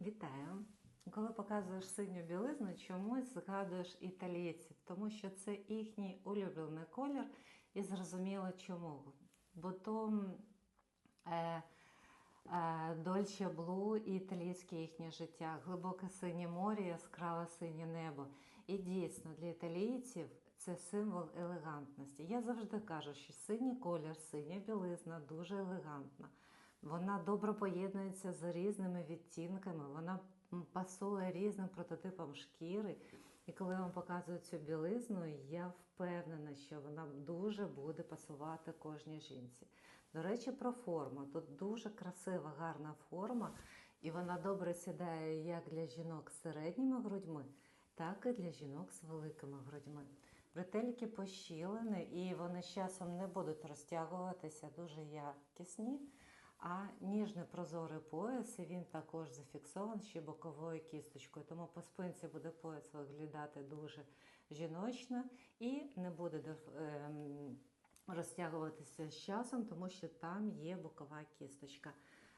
Вітаю! Коли показуєш синю білизну, чомусь згадуєш італійців, тому що це їхній улюблений колір, і зрозуміло чому. Бо то е, е, Дольче Блу і італійське їхнє життя, глибоке синє море, яскраве синє небо. І дійсно для італійців це символ елегантності. Я завжди кажу, що синій колір, синя білизна дуже елегантна. Вона добре поєднується з різними відтінками, вона пасує різним прототипам шкіри. І коли я вам показую цю білизну, я впевнена, що вона дуже буде пасувати кожній жінці. До речі, про форму. Тут дуже красива, гарна форма, і вона добре сідає як для жінок з середніми грудьми, так і для жінок з великими грудьми. Бретельки пощілені, і вони з часом не будуть розтягуватися дуже якісні. А ніжний прозорий пояс, він також зафіксований ще боковою кісточкою. Тому по спинці буде пояс виглядати дуже жіночно і не буде ем, розтягуватися з часом, тому що там є бокова кісточка.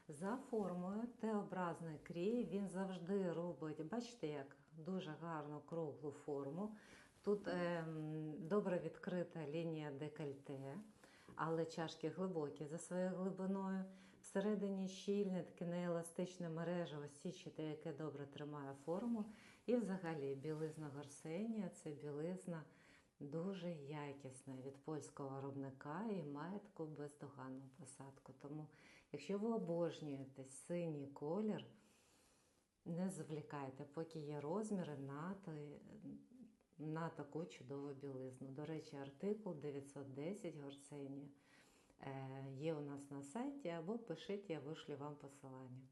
За формою Т-образний крій він завжди робить, бачите, як дуже гарну круглу форму. Тут ем, добре відкрита лінія декольте, але чашки глибокі за своєю глибиною. Всередині щільне таке нееластичне мережево січите, яке добре тримає форму. І взагалі білизна Горсенія це білизна дуже якісна від польського виробника і має таку бездоганну посадку. Тому, якщо ви обожнюєте синій колір, не звлікайте, поки є розміри на, той- на таку чудову білизну. До речі, артикул 910 Горсенія е, є у нас на сайті, або пишіть, я вишлю вам посилання.